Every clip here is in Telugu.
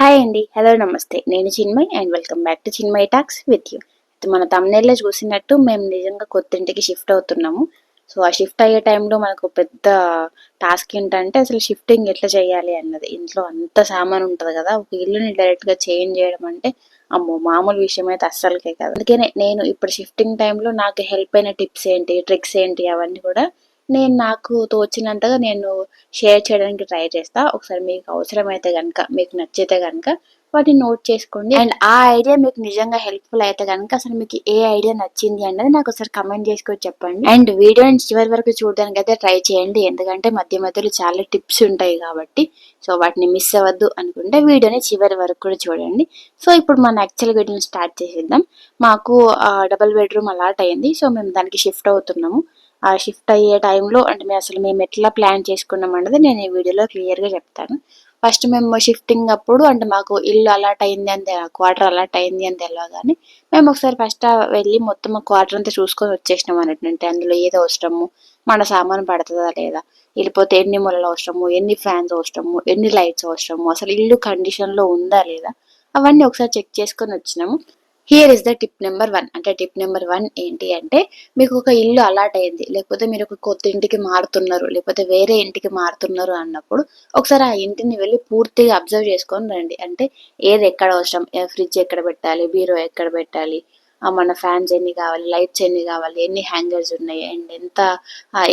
హాయ్ అండి హలో నమస్తే నేను Chinmay and welcome back to Chinmay talks with you మన తమ్నేల్లో చూసినట్టు మేము నిజంగా కొత్త ఇంటికి షిఫ్ట్ అవుతున్నాము. సో ఆ షిఫ్ట్ అయ్యే టైంలో మనకు పెద్ద టాస్క్ ఏంటంటే అసలు షిఫ్టింగ్ ఎట్లా చేయాలి అన్నది. ఇంట్లో అంత సామాన్ ఉంటుంది కదా ఒక ఇల్లుని డైరెక్ట్గా చేంజ్ చేయడం అంటే అమ్మో మామూలు విషయం అయితే అస్సలకే కదా. అందుకనే నేను ఇప్పుడు షిఫ్టింగ్ టైంలో నాకు హెల్ప్ అయిన టిప్స్ ఏంటి ట్రిక్స్ ఏంటి అవన్నీ కూడా నేను నాకు తోచినంతగా నేను షేర్ చేయడానికి ట్రై చేస్తా. ఒకసారి మీకు అవసరమైతే కనుక మీకు నచ్చితే కనుక వాటిని నోట్ చేసుకోండి. అండ్ ఆ ఐడియా మీకు నిజంగా హెల్ప్ఫుల్ అయితే కనుక అసలు మీకు ఏ ఐడియా నచ్చింది అన్నది నాకు ఒకసారి కమెంట్ చేసుకొని చెప్పండి. అండ్ వీడియోని చివరి వరకు చూడడానికి అయితే ట్రై చేయండి. ఎందుకంటే మధ్య మధ్యలో చాలా టిప్స్ ఉంటాయి కాబట్టి సో వాటిని మిస్ అవ్వద్దు అనుకుంటే వీడియోని చివరి వరకు కూడా చూడండి. సో ఇప్పుడు మన యాక్చువల్ వీడియోని స్టార్ట్ చేసేద్దాం. మాకు డబుల్ బెడ్రూమ్ అలాట్ అయింది. సో మేము దానికి షిఫ్ట్ అవుతున్నాము. షిఫ్ట్ అయ్యే టైంలో అంటే మేము అసలు మేము ఎట్లా ప్లాన్ చేసుకున్నాం అన్నది నేను ఈ వీడియోలో క్లియర్గా చెప్తాను. ఫస్ట్ మేము షిఫ్టింగ్ అప్పుడు అంటే మాకు ఇల్లు అలాట్ అయింది అని క్వార్టర్ అలాట్ అయింది అని తెలియగానే మేము ఒకసారి ఫస్ట్ వెళ్ళి మొత్తం క్వార్టర్ అంతా చూసుకొని వచ్చేసినాం అన్నట్టు. అందులో ఏది అవసరము? మన సామాన్ పడుతుందా లేదా? వెళ్ళిపోతే ఎన్ని మొలలు అవసరము? ఎన్ని ఫ్యాన్స్ అవసరము? ఎన్ని లైట్స్ అవసరము? అసలు ఇల్లు కండిషన్లో ఉందా లేదా? అవన్నీ ఒకసారి చెక్ చేసుకొని వచ్చినాము. Here is the tip number one అంటే టిప్ నెంబర్ వన్ ఏంటి అంటే మీకు ఒక ఇల్లు అలాట్ అయింది. లేకపోతే మీరు ఒక కొత్త ఇంటికి మారుతున్నారు. లేకపోతే వేరే ఇంటికి మారుతున్నారు అన్నప్పుడు ఒకసారి ఆ ఇంటిని వెళ్ళి పూర్తిగా అబ్జర్వ్ చేసుకొని రండి. అంటే ఏది ఎక్కడ అవసరం? ఫ్రిడ్జ్ ఎక్కడ పెట్టాలి? బీరో ఎక్కడ పెట్టాలి? మన ఫ్యాన్స్ ఎన్ని కావాలి? లైట్స్ ఎన్ని కావాలి? ఎన్ని హ్యాంగర్స్ ఉన్నాయి? అండ్ ఎంత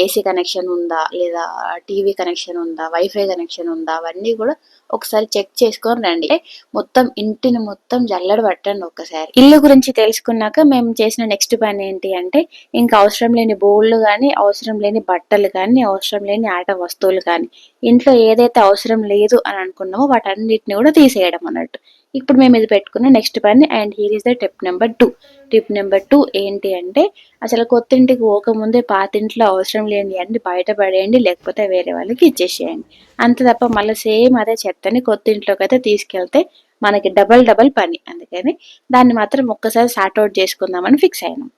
ఏసీ కనెక్షన్ ఉందా? లేదా టీవీ కనెక్షన్ ఉందా? వైఫై కనెక్షన్ ఉందా? అవన్నీ కూడా ఒకసారి చెక్ చేసుకొని రండి. మొత్తం ఇంటిని మొత్తం జల్లడ పట్టండి ఒకసారి ఇల్లు గురించి తెలుసుకున్నాక మేము చేసిన నెక్స్ట్ పని ఏంటి అంటే ఇంకా అవసరం లేని బోళ్ళు కానీ అవసరం లేని బట్టలు కానీ అవసరం లేని ఆట వస్తువులు కానీ ఇంట్లో ఏదైతే అవసరం లేదు అని అనుకున్నామో వాటన్నిటిని కూడా తీసేయడం అన్నట్టు. ఇప్పుడు మేము ఇది పెట్టుకున్న నెక్స్ట్ పని and here is the tip number two tip number two ఏంటి అంటే అసలు కొత్త ఇంటికి పోకముందే పాతింట్లో అవసరం లేని అన్ని బయట పడేయండి లేకపోతే వేరే వాళ్ళకి ఇచ్చేసేయండి. అంత తప్ప మళ్ళీ సేమ్ అదే చెత్తని కొత్త ఇంట్లోకి అయితే తీసుకెళ్తే మనకి డబల్ డబల్ పని. అందుకని దాన్ని మాత్రం ఒక్కసారి సార్ట్అవుట్ చేసుకుందామని ఫిక్స్ అయినాం.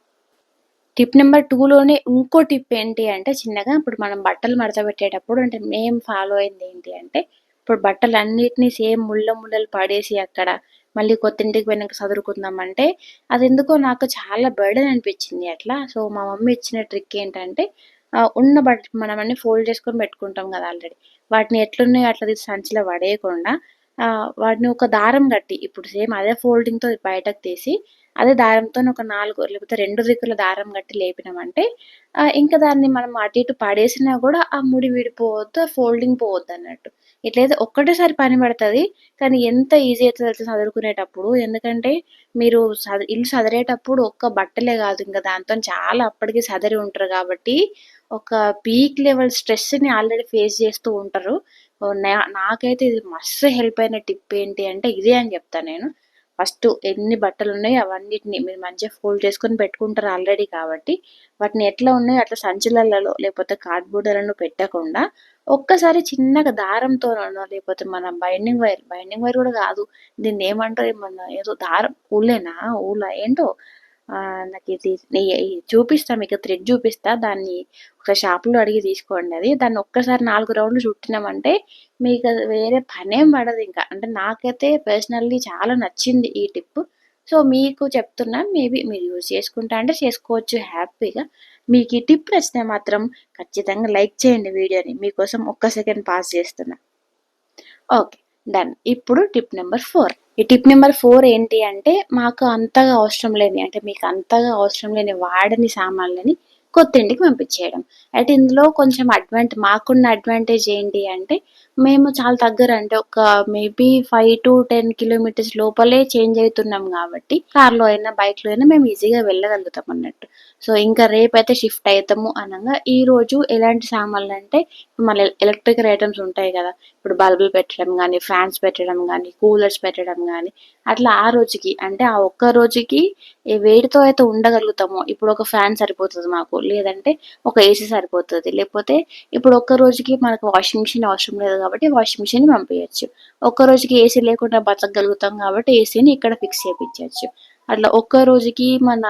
టిప్ నెంబర్ టూలోనే ఇంకో టిప్ ఏంటి అంటే చిన్నగా ఇప్పుడు మనం బట్టలు మడతపెట్టేటప్పుడు అంటే మేము ఫాలో అయింది ఏంటి అంటే ఇప్పుడు బట్టలు అన్నిటినీ సేమ్ ముళ్ళ ముళ్ళలు పడేసి అక్కడ మళ్ళీ కొత్త ఇంటికి పోయినాక చదువుకుందామంటే అది ఎందుకో నాకు చాలా బర్డెన్ అనిపించింది అట్లా. సో మా మమ్మీ ఇచ్చిన ట్రిక్ ఏంటంటే ఉన్న బట్ మనం అన్ని ఫోల్డ్ చేసుకొని పెట్టుకుంటాం కదా ఆల్రెడీ వాటిని ఎట్లున్నాయో అట్లా తీసి సంచిలో పడేయకుండా వాటిని ఒక దారం కట్టి ఇప్పుడు సేమ్ అదే ఫోల్డింగ్తో బయటకు తీసి అదే దారంతో ఒక నాలుగు లేకపోతే రెండు దిక్కుల దారం కట్టి లేపినామంటే ఇంకా దాన్ని మనం అటు ఇటు పడేసినా కూడా ఆ ముడి విడిపోవద్దు ఫోల్డింగ్ పోవద్దు అన్నట్టు ఇట్లయితే ఒక్కటేసారి పని పడుతుంది కానీ ఎంత ఈజీ అవుతుంది తెలుసు చదువుకునేటప్పుడు? ఎందుకంటే మీరు చద ఇల్లు చదివేటప్పుడు ఒక్క బట్టలే కాదు ఇంకా దాంతో చాలా అప్పటికి సదరి ఉంటారు కాబట్టి ఒక పీక్ లెవెల్ స్ట్రెస్ని ఆల్రెడీ ఫేస్ చేస్తూ ఉంటారు. నాకైతే ఇది మస్తు హెల్ప్ అయిన టిప్ ఏంటి అంటే ఇదే అని చెప్తాను నేను. ఫస్ట్ ఎన్ని బట్టలు ఉన్నాయో అవన్నిటిని మీరు మంచిగా ఫోల్డ్ చేసుకొని పెట్టుకుంటారు ఆల్రెడీ కాబట్టి. వాటిని ఎట్లా ఉన్నాయో అట్లా సంచులలో లేకపోతే కార్డ్బోర్డులను పెట్టకుండా ఒక్కసారి చిన్నగా దారంతో లేకపోతే మన బైండింగ్ వైర్ బైండింగ్ వైర్ కూడా కాదు దీన్ని ఏమంటారు ఏమన్నా ఏదో దారం ఊలేనా? ఊలా? ఏంటో? నాకు ఇది చూపిస్తా మీకు థ్రెడ్ చూపిస్తా దాన్ని ఒక షాప్లో అడిగి తీసుకోండి అది. దాన్ని ఒక్కసారి నాలుగు రౌండ్లు చుట్టినామంటే మీకు వేరే పనేం పడదు ఇంకా. అంటే నాకైతే పర్సనల్లీ చాలా నచ్చింది ఈ టిప్. సో మీకు చెప్తున్నా మేబీ మీరు యూజ్ చేసుకుంటా అంటే చేసుకోవచ్చు హ్యాపీగా. మీకు ఈ టిప్ నచ్చితే మాత్రం ఖచ్చితంగా లైక్ చేయండి వీడియోని. మీకోసం ఒక్క సెకండ్ పాస్ చేస్తున్నా. Okay done. ఇప్పుడు టిప్ నెంబర్ ఫోర్. ఈ టిప్ నెంబర్ ఫోర్ ఏంటి అంటే మాకు అంతగా అవసరం లేని అంటే మీకు అంతగా అవసరం లేని వాడని సామాన్లని కొత్త ఇంటికి పంపించేయడం. అయితే ఇందులో కొంచెం అడ్వాంట్ మాకున్న అడ్వాంటేజ్ ఏంటి అంటే మేము చాలా దగ్గర అంటే ఒక maybe five to ten kilometres లోపలే చేంజ్ అవుతున్నాం కాబట్టి కార్లో అయినా బైక్లో అయినా మేము ఈజీగా వెళ్ళగలుగుతాం అన్నట్టు. సో ఇంకా రేపైతే షిఫ్ట్ అవుతాము అనగా ఈ రోజు ఎలాంటి సామాన్లు అంటే మళ్ళీ ఎలక్ట్రికల్ ఐటమ్స్ ఉంటాయి కదా ఇప్పుడు బల్బులు పెట్టడం కానీ ఫ్యాన్స్ పెట్టడం కానీ కూలర్స్ పెట్టడం కానీ అట్లా ఆ రోజుకి అంటే ఆ ఒక్క రోజుకి వేడితో అయితే ఉండగలుగుతామో ఇప్పుడు ఒక ఫ్యాన్ సరిపోతుంది మాకు లేదంటే ఒక ఏసీ సరిపోతుంది. లేకపోతే ఇప్పుడు ఒక్క రోజుకి మనకు వాషింగ్ మిషన్ అవసరం లేదు కాబట్టి వాషింగ్ మిషన్ పంపించచ్చు ఒక్క రోజుకి ఏసీ లేకుండా బతకగలుగుతాం కాబట్టి ఏసీని ఇక్కడ ఫిక్స్ చేయించవచ్చు అట్లా ఒక్క రోజుకి మన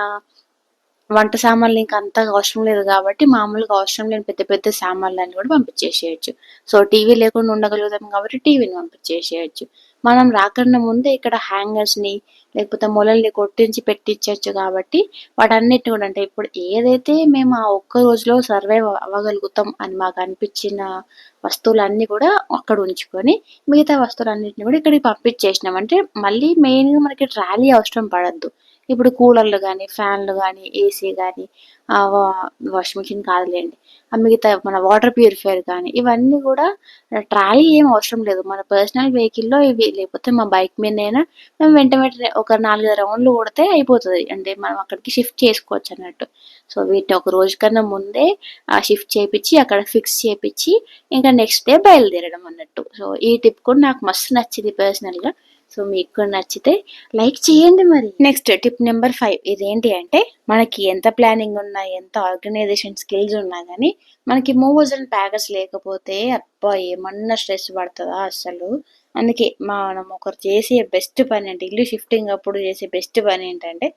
వంట సామాన్లు ఇంకా అంతగా అవసరం లేదు కాబట్టి మామూలుగా అవసరం లేని పెద్ద పెద్ద సామాన్లు అని కూడా పంపించేసేయచ్చు. సో టీవీ లేకుండా ఉండగలుగుతాం కాబట్టి టీవీని పంపించేసేయచ్చు. మనం రాకన్నా ముందే ఇక్కడ హ్యాంగర్స్ని లేకపోతే మొలల్ని కొట్టించి పెట్టించవచ్చు కాబట్టి వాటన్నిటిని కూడా అంటే ఇప్పుడు ఏదైతే మేము ఆ ఒక్క రోజులో సర్వైవ్ అవ్వగలుగుతాం అని మాకు అనిపించిన వస్తువులన్నీ కూడా అక్కడ ఉంచుకొని మిగతా వస్తువులన్నిటిని కూడా ఇక్కడికి పంపించేసినాం. అంటే మళ్ళీ మెయిన్గా మనకి ట్రాలీ అవసరం పడద్దు. ఇప్పుడు కూలర్లు కానీ ఫ్యాన్లు కానీ ఏసీ కానీ వాషింగ్ మిషన్ కాదులేండి. ఆ మిగతా మన వాటర్ ప్యూరిఫైయర్ కానీ ఇవన్నీ కూడా ట్రాలీ ఏం అవసరం లేదు. మన పర్సనల్ వెహికల్లో ఇవి లేకపోతే మా బైక్ మీదైనా మేము వెంట వెంటనే ఒక నాలుగు రౌండ్లు కొడితే అయిపోతుంది. అంటే మనం అక్కడికి షిఫ్ట్ చేసుకోవచ్చు అన్నట్టు. సో వీటిని ఒక రోజు కన్నా ముందే ఆ షిఫ్ట్ చేపించి అక్కడ ఫిక్స్ చేపించి ఇంకా నెక్స్ట్ డే బయలుదేరడం అన్నట్టు. సో ఈ టిప్ కూడా నాకు మస్తు నచ్చింది పర్సనల్గా. సో మీకు కూడా నచ్చితే లైక్ చేయండి మరి. నెక్స్ట్ టిప్ నెంబర్ ఫైవ్ ఇదేంటి అంటే మనకి ఎంత ప్లానింగ్ ఉన్నా ఎంత ఆర్గనైజేషన్ స్కిల్స్ ఉన్నా కానీ మనకి మూవర్స్ అండ్ ప్యాకర్స్ లేకపోతే అబ్బా ఏమన్నా స్ట్రెస్ పడుతుందా అసలు? అందుకే మనం ఒకరు చేసే బెస్ట్ పని అంటే ఇల్లు షిఫ్టింగ్ అప్పుడు చేసే బెస్ట్ పని ఏంటంటే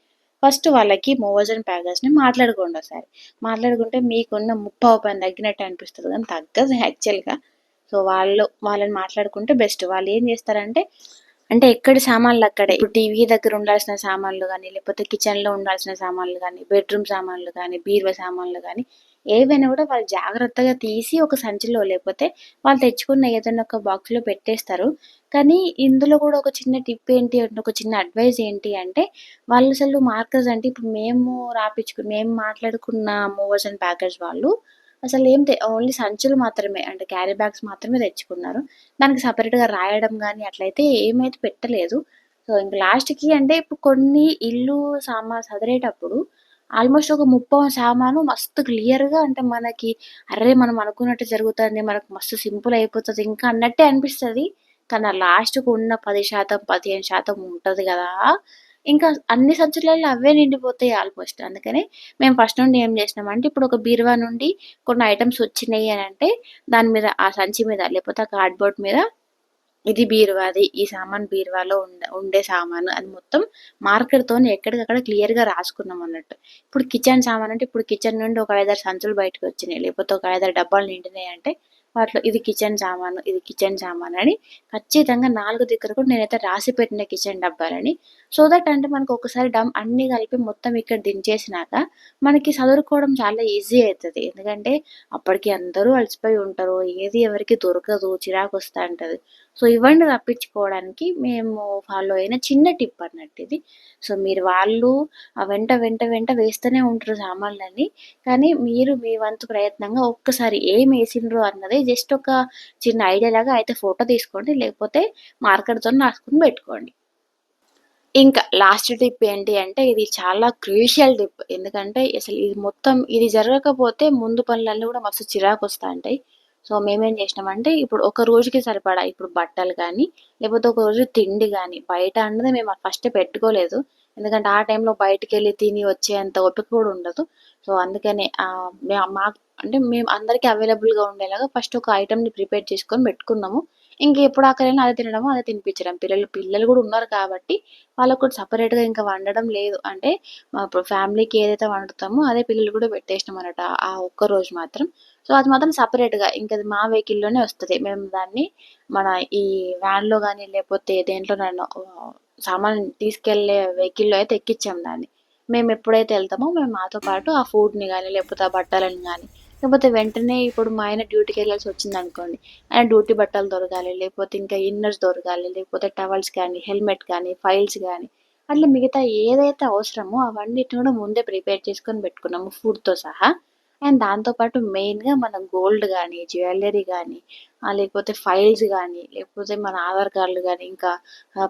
ఫస్ట్ వాళ్ళకి మూవర్స్ అండ్ ప్యాకర్స్ని మాట్లాడుకోండి ఒకసారి. మాట్లాడుకుంటే మీకున్న ముప్పావు పని తగ్గినట్టు అనిపిస్తుంది కానీ తగ్గదు యాక్చువల్గా సో వాళ్ళు వాళ్ళని మాట్లాడుకుంటే బెస్ట్. వాళ్ళు ఏం చేస్తారంటే అంటే ఎక్కడ సామాన్లు అక్కడే? ఇప్పుడు టీవీ దగ్గర ఉండాల్సిన సామాన్లు కానీ లేకపోతే కిచెన్లో ఉండాల్సిన సామాన్లు కానీ బెడ్రూమ్ సామాన్లు కానీ బీరువా సామాన్లు కానీ ఏవైనా కూడా వాళ్ళు జాగ్రత్తగా తీసి ఒక సంచిలో లేకపోతే వాళ్ళు తెచ్చుకున్న ఏదైనా ఒక బాక్స్లో పెట్టేస్తారు. కానీ ఇందులో కూడా ఒక చిన్న టిప్ ఏంటి అంటే ఒక చిన్న అడ్వైజ్ ఏంటి అంటే వాళ్ళు అసలు మార్కర్స్ అంటే ఇప్పుడు మేము రాపించుకు మేము మాట్లాడుకున్న మూవర్స్ అండ్ ప్యాకర్స్ వాళ్ళు అసలు ఏం తె ఓన్లీ సంచులు మాత్రమే అంటే క్యారీ బ్యాగ్స్ మాత్రమే తెచ్చుకున్నారు. దానికి సపరేట్గా రాయడం కానీ అట్లయితే ఏమైతే పెట్టలేదు. సో ఇంక లాస్ట్కి అంటే ఇప్పుడు కొన్ని ఇల్లు సామాన్ సదిరేటప్పుడు ఆల్మోస్ట్ ఒక ముప్పై సామాను మస్తు క్లియర్గా అంటే మనకి అరే మనం అనుకున్నట్టు జరుగుతుంది మనకు మస్తు సింపుల్ అయిపోతుంది ఇంకా అన్నట్టే అనిపిస్తుంది. కానీ లాస్ట్కు ఉన్న పది శాతం పదిహేను శాతం ఉంటుంది కదా. ఇంకా అన్ని సంచులలో అవే నిండిపోతాయి ఆల్మోస్ట్. అందుకని మేము ఫస్ట్ నుండి ఏం చేసినామంటే ఇప్పుడు ఒక బీరువా నుండి కొన్ని ఐటమ్స్ వచ్చినాయి అని అంటే దాని మీద ఆ సంచి మీద లేకపోతే ఆ కార్డ్బోర్డ్ మీద ఇది బీరువాది ఈ సామాన్ బీరువాలో ఉండే ఉండే సామాను అది మొత్తం మార్కర్తో ఎక్కడికక్కడ క్లియర్గా రాసుకున్నాం అన్నట్టు. ఇప్పుడు కిచెన్ సామాన్ అంటే ఇప్పుడు కిచెన్ నుండి ఒక ఐదారు సంచులు బయటకు వచ్చినాయి లేకపోతే ఒక ఐదారు డబ్బాలు నిండినాయి అంటే వాటిలో ఇది కిచెన్ సామాను ఇది కిచెన్ సామాన్ అని ఖచ్చితంగా నాలుగు దగ్గర కూడా నేనైతే రాసి పెట్టిన కిచెన్ డబ్బాలని. సో దట్ అంటే మనకు ఒకసారి డమ్ అన్ని కలిపి మొత్తం ఇక్కడ దించేసినాక మనకి చదువుకోవడం చాలా ఈజీ అవుతుంది. ఎందుకంటే అప్పటికి అందరూ అలసిపోయి ఉంటారు. ఏది ఎవరికి దొరకదు చిరాకు వస్తూ ఉంటుంది. సో ఇవన్నీ తప్పించుకోవడానికి మేము ఫాలో అయిన చిన్న టిప్ అన్నట్టు ఇది. సో మీరు వాళ్ళు వెంట వెంట వెంట వేస్తూనే ఉంటారు సామాన్లన్నీ. కానీ మీరు మీ వంతు ప్రయత్నంగా ఒక్కసారి ఏం వేసిండ్రు అన్నది జస్ట్ ఒక చిన్న ఐడియా లాగా అయితే ఫోటో తీసుకోండి. లేకపోతే మార్కర్తో రాసుకుని పెట్టుకోండి. ఇంకా లాస్ట్ టిప్ ఏంటి అంటే ఇది చాలా క్రూషియల్ టిప్ ఎందుకంటే అసలు ఇది మొత్తం ఇది జరగకపోతే ముందు పనులన్నీ కూడా మస్తు చిరాకు వస్తూ ఉంటాయి. సో మేమేం చేసినామంటే ఇప్పుడు ఒక రోజుకి సరిపడా ఇప్పుడు బట్టలు కానీ లేకపోతే ఒక రోజు తిండి కానీ బయట అన్నది మేము ఫస్ట్ పెట్టుకోలేదు. ఎందుకంటే ఆ టైంలో బయటికి వెళ్ళి తిని వచ్చేంత ఓపిక కూడా ఉండదు. సో అందుకనే మా అంటే మేము అందరికీ అవైలబుల్గా ఉండేలాగా ఫస్ట్ ఒక ఐటమ్ని ప్రిపేర్ చేసుకొని పెట్టుకున్నాము. ఇంక ఎప్పుడు ఆకలైనా అదే తినడము అదే తినిపించడం. పిల్లలు పిల్లలు కూడా ఉన్నారు కాబట్టి వాళ్ళకు కూడా సపరేట్గా ఇంకా వండడం లేదు. అంటే ఇప్పుడు ఫ్యామిలీకి ఏదైతే వండుతామో అదే పిల్లలు కూడా పెట్టేసినాం అనమాట ఆ ఒక్క రోజు మాత్రం. సో అది మాత్రం సపరేట్గా ఇంకా అది మా వెహికల్లోనే వస్తుంది. మేము దాన్ని మన ఈ వ్యాన్లో కానీ లేకపోతే దేంట్లో నన్ను సామాన్ తీసుకెళ్ళే వెహికల్లో అయితే ఎక్కించాం దాన్ని. మేము ఎప్పుడైతే వెళ్తామో మేము మాతో పాటు ఆ ఫుడ్ని కానీ లేకపోతే ఆ బట్టలను కానీ లేకపోతే వెంటనే ఇప్పుడు మా ఆయన డ్యూటీకి వెళ్ళాల్సి వచ్చింది అనుకోండి. ఆయన డ్యూటీ బట్టలు దొరకాలి లేకపోతే ఇంకా ఇన్నర్స్ దొరకాలి లేకపోతే టవల్స్ కానీ హెల్మెట్ కానీ ఫైల్స్ కానీ అట్లా మిగతా ఏదైతే అవసరమో అవన్నిటిని కూడా ముందే ప్రిపేర్ చేసుకొని పెట్టుకున్నాము ఫుడ్తో సహా. అండ్ దాంతోపాటు మెయిన్గా మన గోల్డ్ కానీ జ్యువెలరీ కానీ లేకపోతే ఫైల్స్ కానీ లేకపోతే మన ఆధార్ కార్డులు కానీ ఇంకా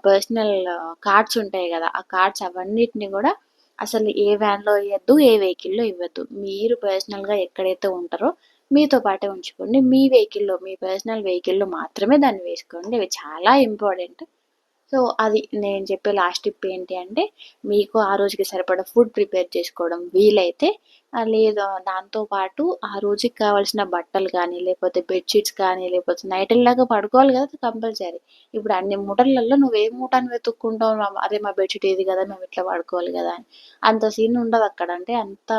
పర్సనల్ కార్డ్స్ ఉంటాయి కదా ఆ కార్డ్స్ అవన్నిటిని కూడా అసలు ఏ వ్యాన్లో ఇవ్వద్దు ఏ వెహికల్లో ఇవ్వద్దు. మీరు పర్సనల్గా ఎక్కడైతే ఉంటారో మీతో పాటే ఉంచుకోండి. మీ వెహికల్లో మీ పర్సనల్ వెహికల్లో మాత్రమే దాన్ని వేసుకోండి. ఇవి చాలా ఇంపార్టెంట్. సో అది నేను చెప్పే లాస్ట్ టిప్ ఏంటి అంటే మీకు ఆ రోజుకి సరిపడా ఫుడ్ ప్రిపేర్ చేసుకోవడం వీలైతే లేదా. దాంతో పాటు ఆ రోజుకి కావాల్సిన బట్టలు కానీ లేకపోతే బెడ్షీట్స్ కానీ లేకపోతే నైట్ లాగా పడుకోవాలి కదా కంపల్సరీ. ఇప్పుడు అన్ని మూటలలో నువ్వు ఏ మూటని వెతుక్కుంటావు అదే మా బెడ్షీట్ ఇది కదా మేము ఇట్లా పడుకోవాలి కదా అని. అంత సీన్ ఉండదు అక్కడ. అంటే అంత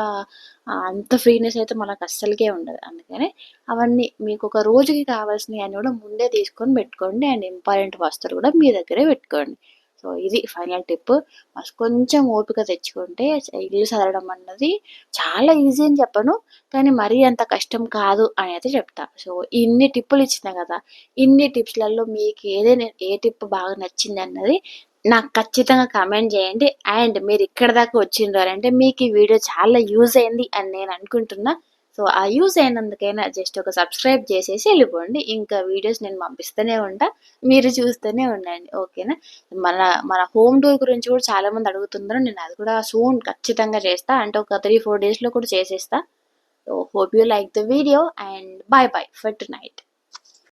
అంత ఫ్రీనెస్ అయితే మనకు అస్సలకే ఉండదు. అందుకని అవన్నీ మీకు ఒక రోజుకి కావాల్సినవి అన్నీ కూడా ముందే తీసుకొని పెట్టుకోండి. అండ్ ఇంపార్టెంట్ వస్తువులు కూడా మీ దగ్గరే పెట్టుకోండి. సో ఇది ఫైనల్ టిప్. కొంచెం ఓపిక తెచ్చుకుంటే ఇల్లు సదరడం అన్నది చాలా ఈజీ అని చెప్పను. కానీ మరీ అంత కష్టం కాదు అని అయితే చెప్తా. సో ఇన్ని టిప్పులు ఇచ్చిన కదా ఇన్ని టిప్స్లలో మీకు ఏదైనా ఏ టిప్ బాగా నచ్చింది అన్నది నాకు ఖచ్చితంగా కమెంట్ చేయండి. అండ్ మీరు ఇక్కడ దాకా వచ్చిండ్రు అంటే మీకు ఈ వీడియో చాలా యూజ్ అయింది అని నేను అనుకుంటున్నా. సో ఆ యూజ్ అయినందుకైనా జస్ట్ ఒక సబ్స్క్రైబ్ చేసేసి వెళ్ళిపోండి. ఇంకా వీడియోస్ నేను పంపిస్తూనే ఉంటా. మీరు చూస్తూనే ఉండండి. ఓకేనా? మన మన హోమ్ టూర్ గురించి కూడా చాలా మంది అడుగుతున్నారు. నేను అది కూడా సూన్ ఖచ్చితంగా చేస్తా. అంటే ఒక త్రీ ఫోర్ డేస్లో కూడా చేసేస్తా. So hope you like the video and bye bye for tonight.